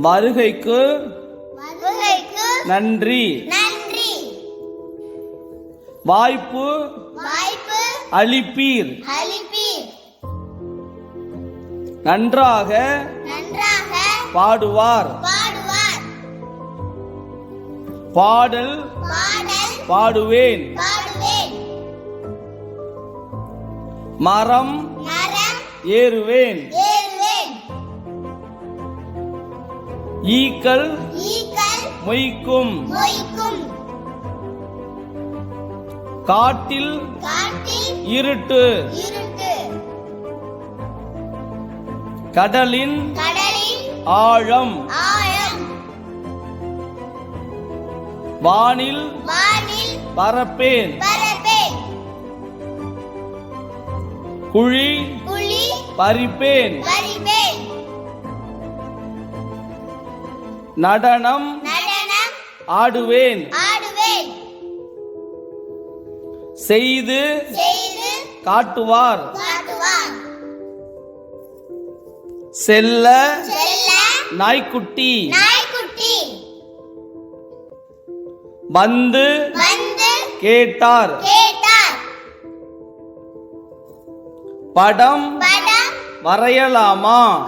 வருகைக்கு நன்றி. வாய்ப்பு வாய்ப்பு அளிப்பீர். நன்றாக நன்றாக பாடுவார். பாடுவார். பாடல் பாடல் பாடுவேன். பாடுவேன். மரம் ஏறுவேன். ஈக்கள் மொய்க்கும். காட்டில் இருட்டு. கடலின் ஆழம். வானில் பரப்பேன். பரப்பேன். குழி பறிப்பேன். நடனம் ஆடுவேன். செய்து காட்டுவார். செல்ல நாய்க்குட்டி. வந்து கேட்டார். படம் வரையலாமா?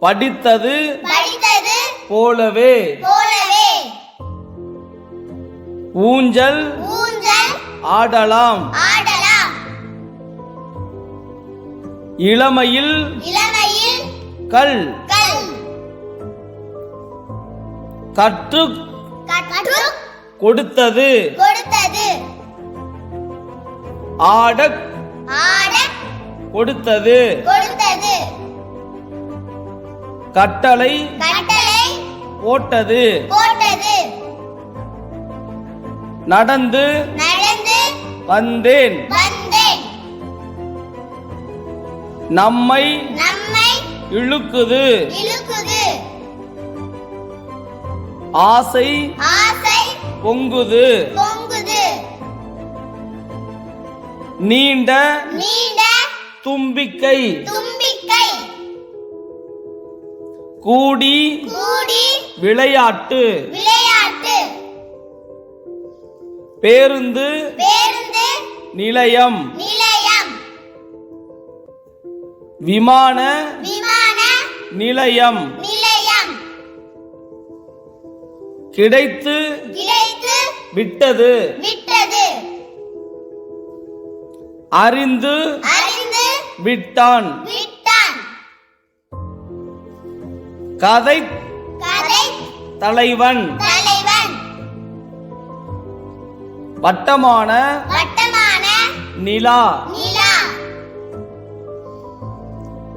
படித்தது போலவே. ஊஞ்சல் ஆடலாம். இளமையில் கல் கற்று கொடுத்தது. ஆட கொடுத்தது. கட்டளை போட்டது. நடந்து வந்தேன். வந்தேன். நம்மை இழுக்குது. ஆசை பொங்குது. நீண்ட தும்பிக்கை. கூடி விளையாட்டு. பேருந்து நிலையம். விமான நிலையம். கிடைத்து விட்டது. அறிந்து விட்டான். கதை தலைவன். வட்டமான நிலா.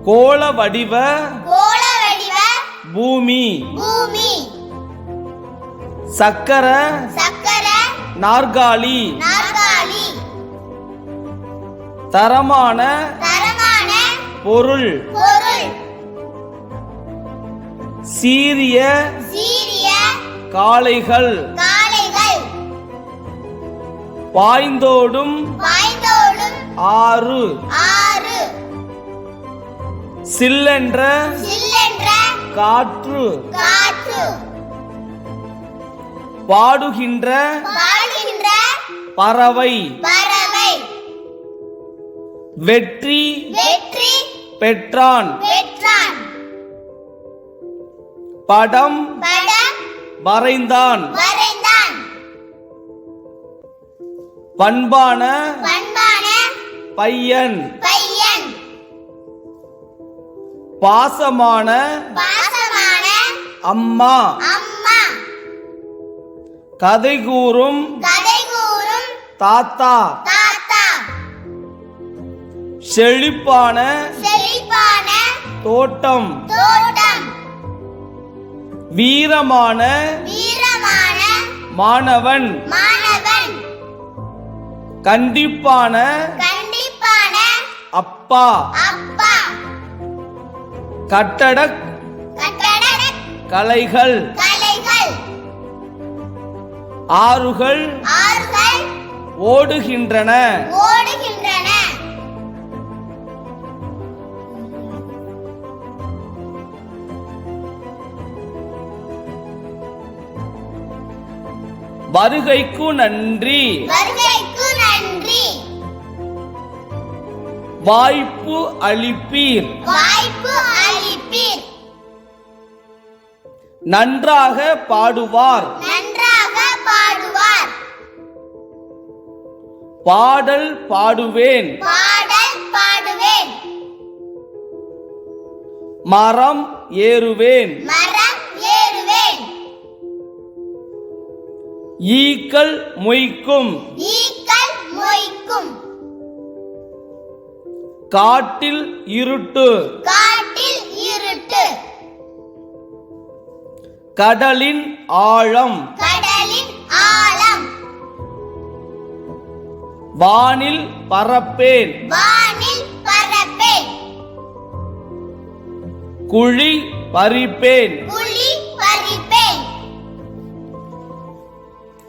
கோள வடிவ பூமி. பூமி. சக்கர சக்கர நாற்காலி. தரமான பொருள். சீரிய சீரிய காளைகள். பாய்ந்தோடும் பாய்ந்தோடும் ஆறு. ஆறு. சில்லென்ற காற்று. காற்று. பாடுகின்ற பாடுகின்ற பறவை. பறவை. வெற்றி பெற்றான். படம் வரைந்தான் பண்பான பையன். பாசமான அம்மா. கதை கூறும் தாத்தா. செழிப்பான தோட்டம். வீரமான மாணவன். கண்டிப்பான அப்பா. கட்டட கலைகள். ஆறுகள் ஓடுகின்றன. வருகைக்கு நன்றி. வருகைக்கு நன்றி. வாய்ப்பு அளிப்பீர். வாய்ப்பு அளிப்பீர். நன்றாக பாடுவார். நன்றாக பாடுவார். பாடல் பாடுவேன். பாடல் பாடுவேன். மரம் ஏறுவேன். மரம் ஏறுவேன் ஈக்கள் மொய்க்கும். காட்டில் இருட்டு. காட்டில் இருட்டு. கடலின் ஆழம். கடலின் ஆழம். வானில் பறப்பேன். வானில் பறப்பேன். குழி பறிப்பேன்.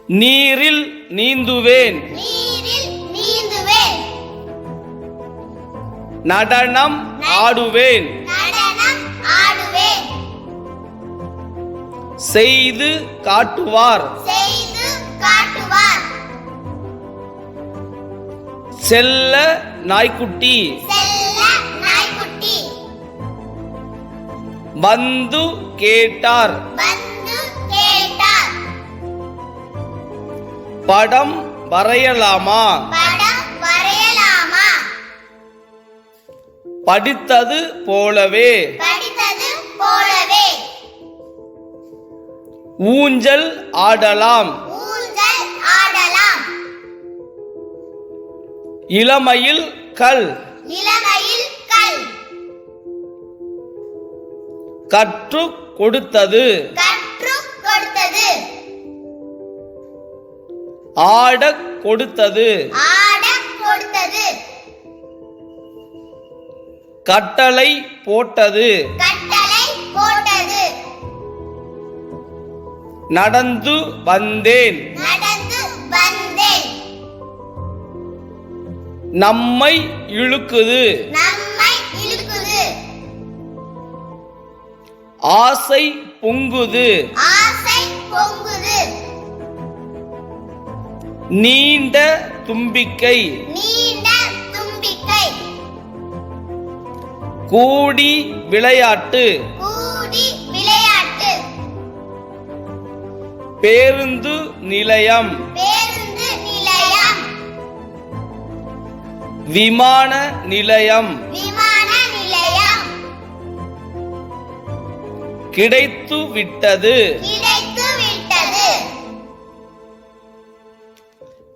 நீரில் நீந்துவேன். நடனம் ஆடுவேன். செய்து காட்டுவார். செல்ல நாய்க்குட்டி. வந்து கேட்டார். படம் வரையலாமா? படித்தது போலவே. படித்தது போலவே. ஊஞ்சல் ஆடலாம். ஊஞ்சல் ஆடலாம். இளமையில் கல். இளமையில் கல். கற்று கொடுத்தது. கற்றுக் கொடுத்தது. ஆடக் கொடுத்தது. கட்டளை போட்டது. நடந்து வந்தேன். நம்மை இழுக்குது. ஆசை பொங்குது. ஆசை பொங்குது. நீண்ட தும்பிக்கை. கூடி விளையாட்டு. பேருந்து நிலையம். விமான நிலையம். கிடைத்து விட்டது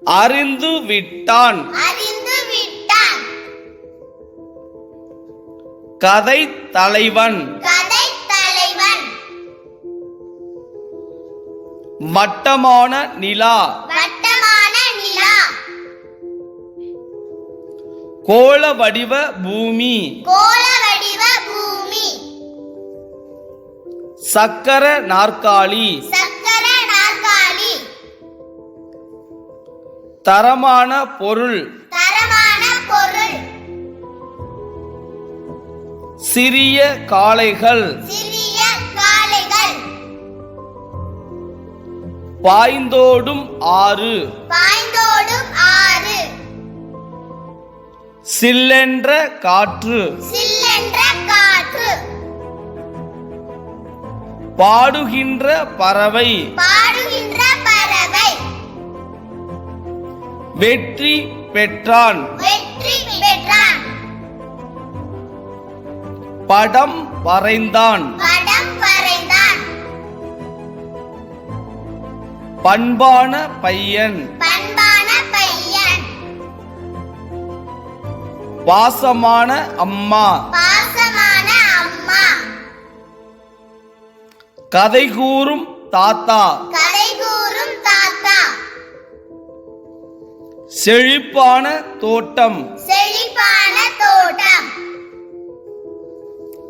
அறிந்து விட்டான் கதை தலைவன். வட்டமான நிலா. கோள வடிவ பூமி. கோள வடிவ பூமி. சக்கர நாற்காலி. சக்கர நாற்காலி தரமான பொருள். தரமான பொருள். சிறிய காளைகள். பாய்ந்தோடும் ஆறு. பாய்ந்தோடும் ஆறு. சில்லென்ற காற்று. சில்லென்ற காற்று. பாடுகின்ற பறவை. பாடுகின்ற வெற்றி பெற்றான். படம் வரைந்தான். பண்பான பையன். பாசமான அம்மா. கதை கூறும் தாத்தா. செழிப்பான தோட்டம். செழிப்பான தோட்டம்.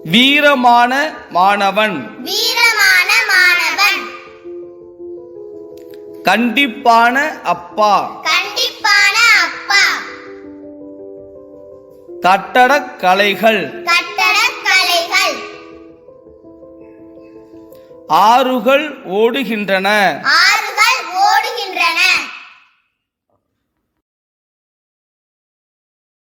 வீரமான மாணவன். வீரமான மாணவன். கண்டிப்பான அப்பா. கண்டிப்பான அப்பா. கட்டடக் கலைகள். கட்டடக் கலைகள். ஆறுகள் ஓடுகின்றன.